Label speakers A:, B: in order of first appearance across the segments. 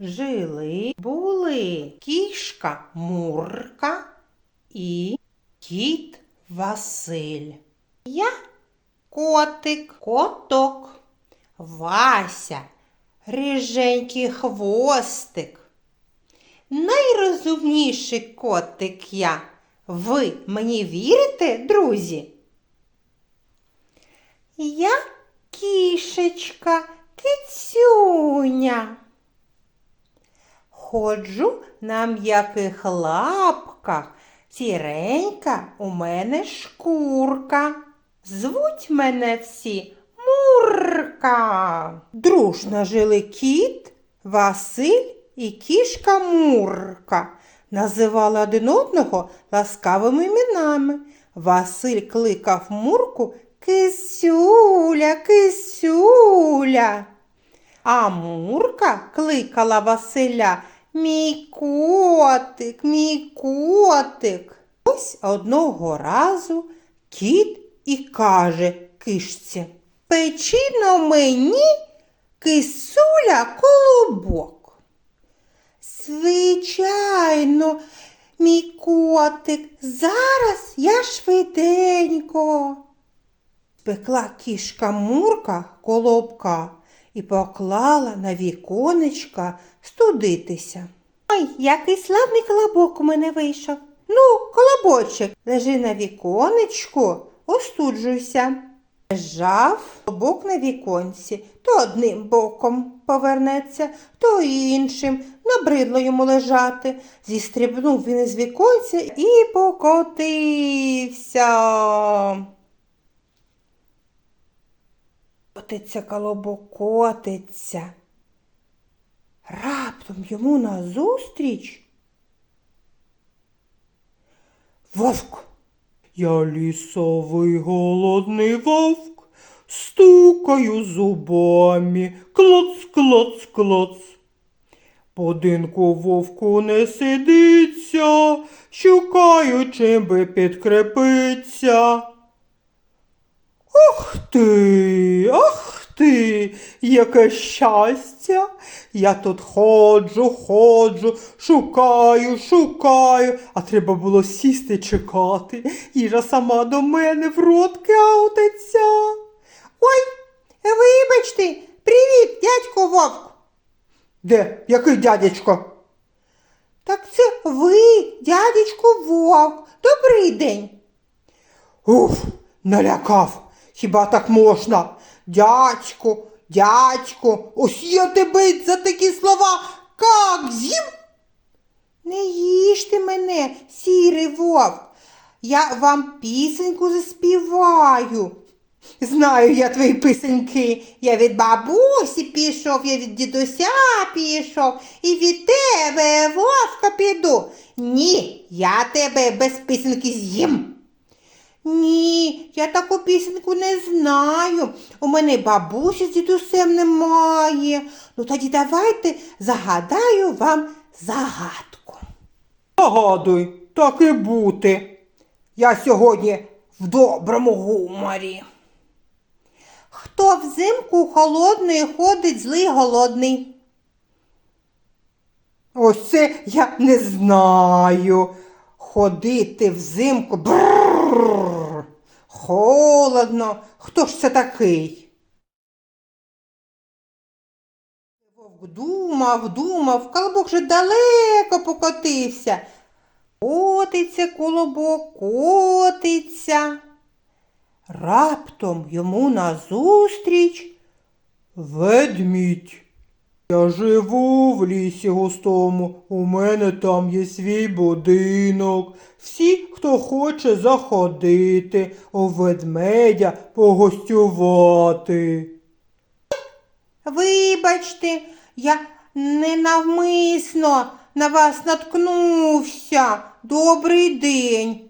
A: Жили були кішка Мурка і кіт Василь. Я котик, коток, Вася, риженький хвостик. Найрозумніший котик я. Ви мені вірите, друзі? Я кішечка, кицюня. Ходжу на м'яких лапках, сіренька у мене шкурка. Звуть мене всі Мурка. Дружно жили кіт, Василь і кішка Мурка. Називали один одного ласкавими іменами. Василь кликав Мурку Кисюля, кисюля. А Мурка кликала Василя Мій котик, мій котик. Ось одного разу кіт і каже кишці Печи мені кисуля колобок. Звичайно, мій котик, зараз я швиденько. Спекла кішка Мурка колобка і поклала на віконечка студитися. Ой, який славний колобок у мене вийшов. Ну, колобочек, лежи на віконечку, остуджуйся. Лежав колобок на віконці, то одним боком повернеться, то іншим. Набридло йому лежати. Зістрибнув він із віконця і покотився. Котиться колобок, котиться. Раптом йому назустріч. Вовк.
B: Я лісовий голодний вовк, стукаю зубами, клоц, клоц, клоц. Будинку вовку не сидиться, шукаю, чим би підкрепиться. Ох ти, ах ти, яке щастя. Я тут ходжу, ходжу, шукаю, шукаю, а треба було сісти чекати. Їжа сама до мене в рот каутиться.
A: Ой, вибачте, привіт, дядько Вовк.
B: Де? Який дядечко?
A: Так це ви, дядечко Вовк. Добрий день.
B: Уф, налякав. Хіба так можна? Дядьку, дядьку, ось я тебе за такі слова как з'їм?
A: Не їжте мене, сірий вовк. Я вам пісеньку заспіваю. Знаю я твої писеньки. Я від бабусі пішов, я від дідуся пішов, і від тебе, вовка, піду. Ні, я тебе без пісеньки з'їм. Ні, я таку пісеньку не знаю. У мене бабусі з дідусем немає. Ну тоді давайте загадаю вам загадку.
B: Загадуй, так і бути. Я сьогодні в доброму гуморі.
A: Хто взимку холодний ходить злий голодний?
B: Ось це я не знаю. Ходити взимку. Бррр. Холодно. Хто ж це такий?
A: Вовк думав, думав, колобок же далеко покотився. Котиться колобок, котиться. Раптом йому назустріч
B: Ведмідь. Я живу в лісі густому, у мене там є свій будинок. Всі, хто хоче заходити, у ведмедя погостювати.
A: Вибачте, я ненавмисно на вас наткнувся. Добрий день.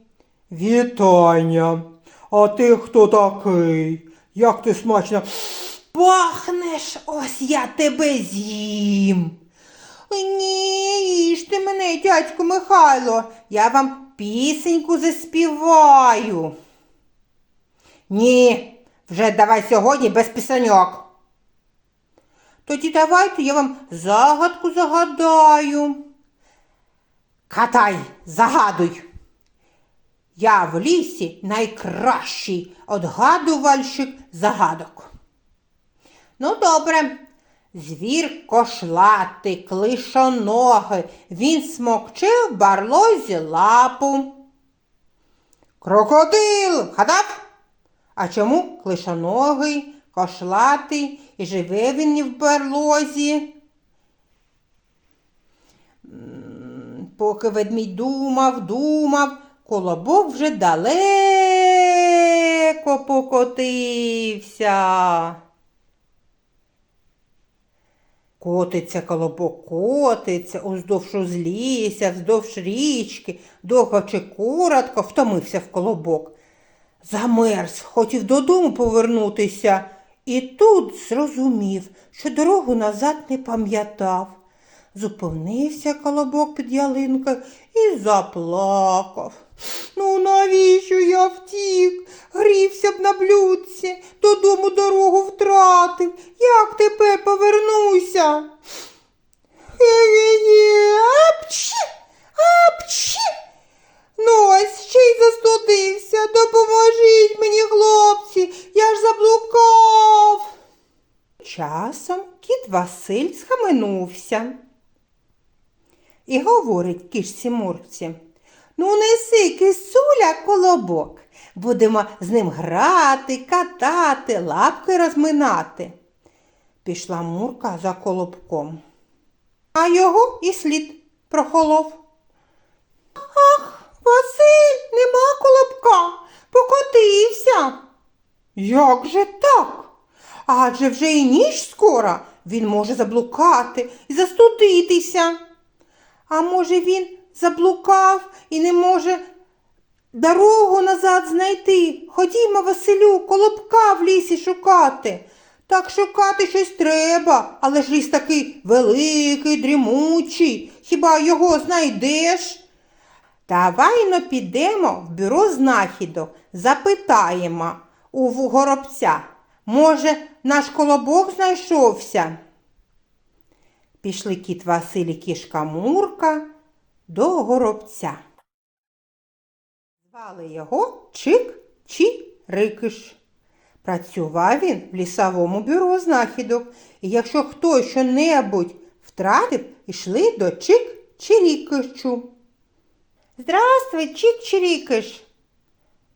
B: Вітання. А ти хто такий? Як ти смачно
A: Пахнеш, ось я тебе з'їм. Ні, їжте мене, дядько Михайло, я вам пісеньку заспіваю. Ні, вже давай сьогодні без пісеньок. Тоді давайте я вам загадку загадаю. Катай, загадуй. Я в лісі найкращий одгадувальщик загадок. Ну, добре. Звір кошлатий, клишоногий, він смокчив барлозі лапу. Крокодил, вгадав? А чому клишоногий, кошлатий і живе він в барлозі? Поки ведмідь думав, думав, колобок вже далеко покотився. Котиться колобок, котиться, уздовж узлісся, вздовж річки, довго чи коротко втомився в колобок. Замерз, хотів додому повернутися, і тут зрозумів, що дорогу назад не пам'ятав. Зупинився колобок під ялинкою і заплакав. Ну, навіщо я втік? Грівся б на блюдці, додому дорогу втратив. Як тепер повернуся? Апчі, апчі. Ну, ось ще й застудився. Допоможіть мені, хлопці, я ж заблукав. Часом кіт Василь схаменувся. І говорить кішці Мурці. Ну, неси кисуля колобок. Будемо з ним грати, катати, лапки розминати. Пішла Мурка за колобком. А його і слід прохолов. Ах, Василь, нема колобка, покотився. Як же так? Адже вже і ніч скоро, він може заблукати і застудитися. А може він заблукав і не може дорогу назад знайти. Ходімо, Василю, колобка в лісі шукати. Так шукати щось треба, але ж ліс такий великий, дрімучий. Хіба його знайдеш? Давай но підемо в бюро знахідок, запитаємо у горобця. Може, наш колобок знайшовся? Пішли кіт Василь і кішка Мурка до горобця. Звали його Чик чи Рикиш. Працював він в лісовому бюро знахідок, і якщо хтось що-небудь втратив, йшли до Чик Чирікишу. Здравствуй, Чик Чирікиш.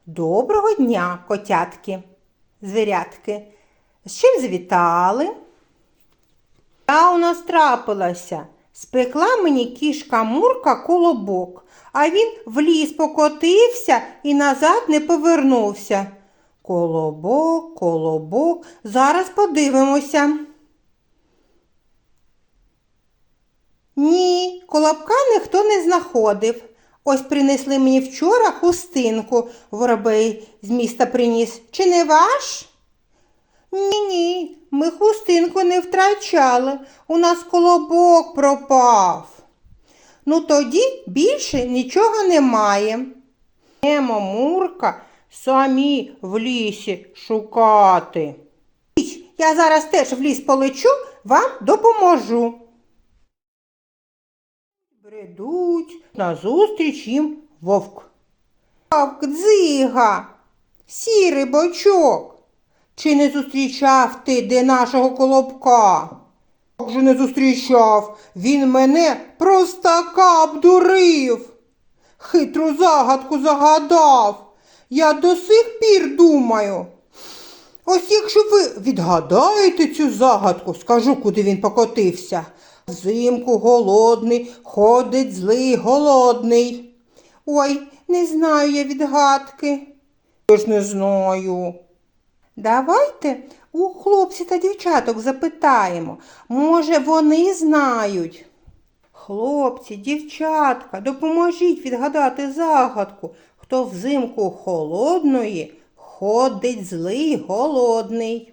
A: Доброго дня, котятки, звірятки. З чим завітали? Та у нас трапилася. Спекла мені кішка Мурка колобок, а він в ліс покотився і назад не повернувся. Колобок, колобок, зараз подивимося. Ні, колобка ніхто не знаходив. Ось принесли мені вчора хустинку, воробей з міста приніс. Чи не ваш? Ні, ні, ми хустинку не втрачали. У нас колобок пропав. Ну тоді більше нічого немає. Емо, Мурка, самі в лісі шукати. Я зараз теж в ліс полечу, вам допоможу. Бредуть, назустріч їм вовк. Вовк, дзига, сірий бочок. Чи не зустрічав ти де нашого колобка? Як же не зустрічав? Він мене простака обдурив. Хитру загадку загадав. Я до сих пір думаю. Ось якщо ви відгадаєте цю загадку, скажу, куди він покотився. Взимку голодний, ходить злий голодний. Ой, не знаю я відгадки. Я ж не знаю. Давайте у хлопців та дівчаток запитаємо. Може, вони знають. Хлопці, дівчатка, допоможіть відгадати загадку. Хто взимку холодної ходить злий голодний.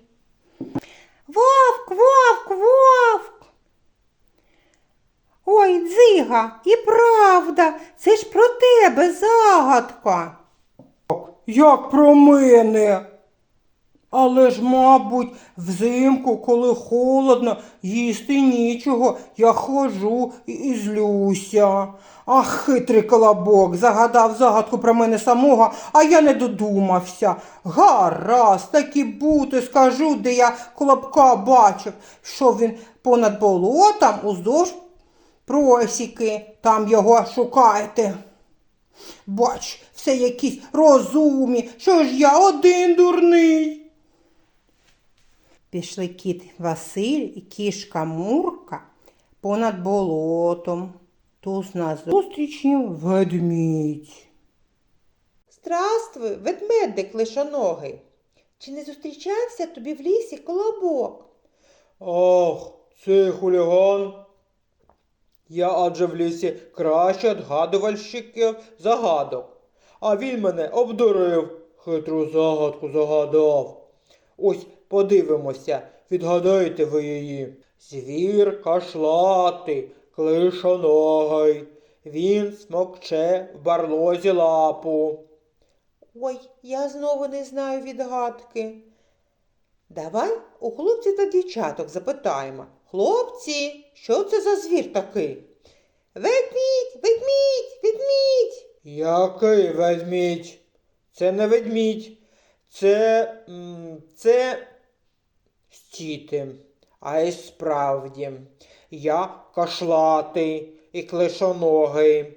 A: Вовк, вовк, вовк. Ой, дзига, і правда, це ж про тебе загадка.
B: Як про мене? Але ж, мабуть, взимку, коли холодно, їсти нічого, я ходжу і, злюся. Ах, хитрий колобок, загадав загадку про мене самого, а я не додумався. Гаразд, так і бути, скажу, де я колобка бачив, що він понад болотом уздовж просіки, там його шукайте. Бач, все якісь розумні, що ж я один дурний.
A: Пішли кіт Василь і кішка Мурка понад болотом. Туз назустріч їм ведмідь.
C: Здравствуй, ведмедик лишоногий. Чи не зустрічався тобі в лісі колобок?
B: Ах, цей хуліган. Я адже в лісі краще відгадувальщиків загадок. А він мене обдурив, хитру загадку загадав. Ось подивимося, відгадаєте ви її. Звір кашлатий, клишоногий. Він смокче в барлозі лапу.
C: Ой, я знову не знаю відгадки. Давай у хлопців та дівчаток запитаємо. Хлопці, що це за звір такий? Ведмідь, ведмідь, ведмідь.
B: Який ведмідь? Це не ведмідь. Це. це. Стіти. А й справді. Я кашлатий і клишоногий.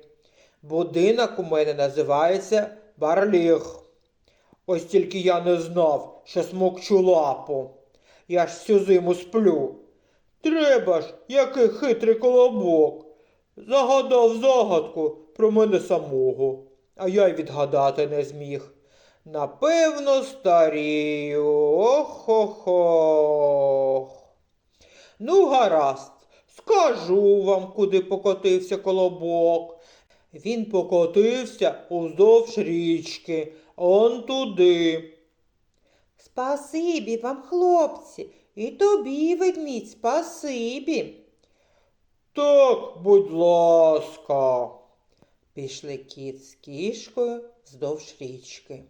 B: Будинок у мене називається Барліг. Ось тільки я не знав, що смокчу лапу. Я ж всю зиму сплю. Треба ж, який хитрий колобок. Загадав загадку про мене самого, а я й відгадати не зміг. Напевно, старію. Ох-хо-хо. Ну, гаразд, скажу вам, куди покотився колобок. Він покотився уздовж річки, он туди.
C: Спасибі вам, хлопці, і тобі, ведмідь, спасибі.
B: Так, будь ласка.
C: Пішли кіт з кішкою вздовж річки.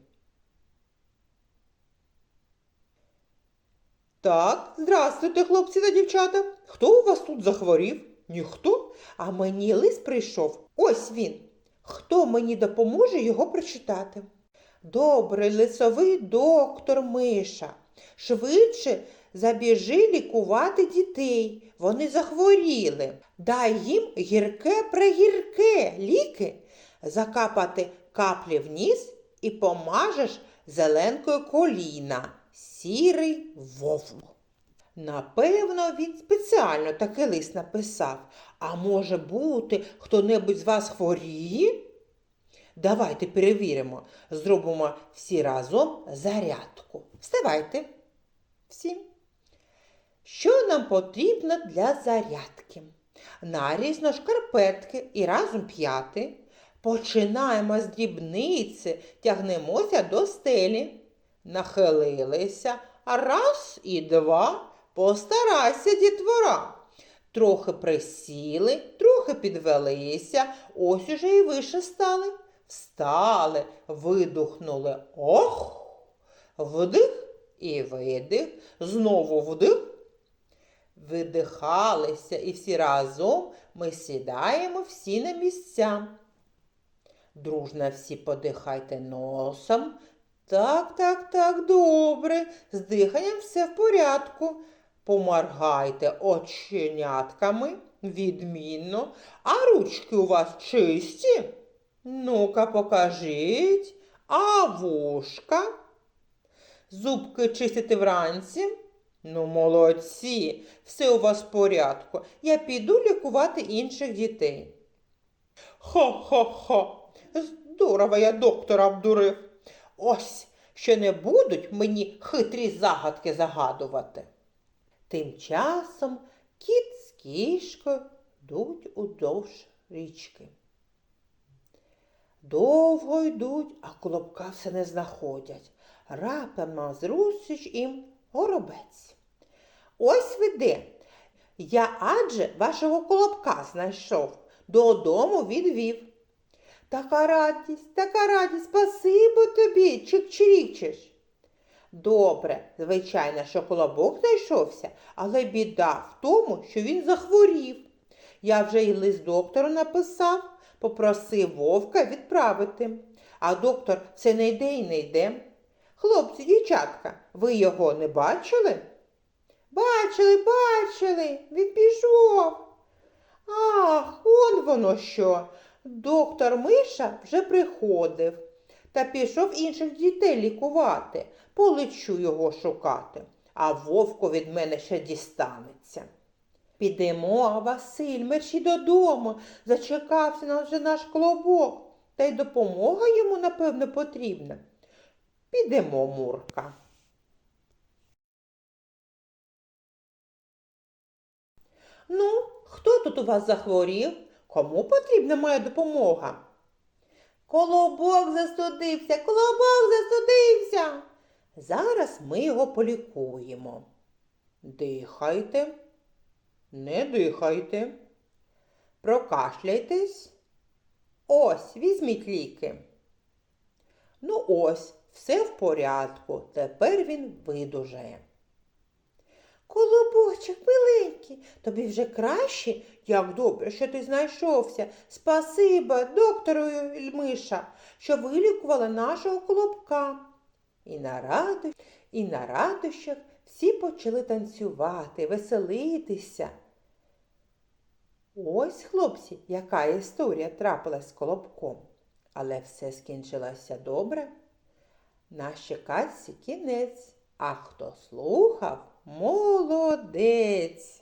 C: Так, здрастуйте, хлопці та дівчата. Хто у вас тут захворів? Ніхто? А мені лист прийшов. Ось він. Хто мені допоможе його прочитати? Добрий лисовий доктор Миша. Швидше забіжи лікувати дітей. Вони захворіли. Дай їм гірке пригірке ліки, закапати каплі в ніс і помажеш зеленкою коліна. Сірий вовк. Напевно, він спеціально такий лист написав. А може бути, хто-небудь з вас хворіє? Давайте перевіримо. Зробимо всі разом зарядку. Вставайте. Всі. Що нам потрібно для зарядки? Нарізно шкарпетки і разом п'яти. Починаємо з дрібниці, тягнемося до стелі. Нахилилися. Раз і два. Постарайся, дітвора. Трохи присіли, трохи підвелися, ось уже і вище стали. Встали, видухнули. Ох! Вдих і видих, знову вдих. Видихалися і всі разом ми сідаємо всі на місця. Дружно всі подихайте носом. Так, так, так, добре. З диханням все в порядку. Поморгайте оченятками відмінно. А ручки у вас чисті? Ну-ка, покажіть. А вушка? Зубки чистите вранці? Ну, молодці, все у вас в порядку. Я піду лікувати інших дітей. Хо-хо-хо. Здорово я доктора обдурив. Ось, що не будуть мені хитрі загадки загадувати. Тим часом кіт з кішкою йдуть удовж річки. Довго йдуть, а колобка все не знаходять. Раптом назустріч їм горобець. Ось ви де. Я адже вашого колобка знайшов, додому відвів. Така радість, така радість, спасибо тобі, чик-чирікчеш. Добре, звичайно, що колобок знайшовся, але біда в тому, що він захворів. Я вже й лист доктору написав, попросив вовка відправити. А доктор все не йде і не йде. Хлопці, дівчатка, ви його не бачили? Бачили, бачили, він пішов. Ах, он воно що. Доктор Миша вже приходив та пішов інших дітей лікувати. Полечу його шукати, а вовку від мене ще дістанеться. Підемо, Василь, мерщій додому. Зачекався нас вже наш клобок, та й допомога йому, напевно, потрібна. Підемо, Мурка. Ну, хто тут у вас захворів? Кому потрібна моя допомога? Колобок застудився, колобок застудився. Зараз ми його полікуємо. Дихайте, не дихайте. Прокашляйтесь. Ось, візьміть ліки. Ну ось, все в порядку. Тепер він видужає. Миленький, тобі вже краще? Як добре, що ти знайшовся. Спасибо доктору Миша, що вилікувала нашого колобка. І на раду, і на радощах всі почали танцювати, веселитися. Ось, хлопці, яка історія трапилась з колобком. Але все скінчилося добре. Нашій казці кінець, а хто слухав, молодець.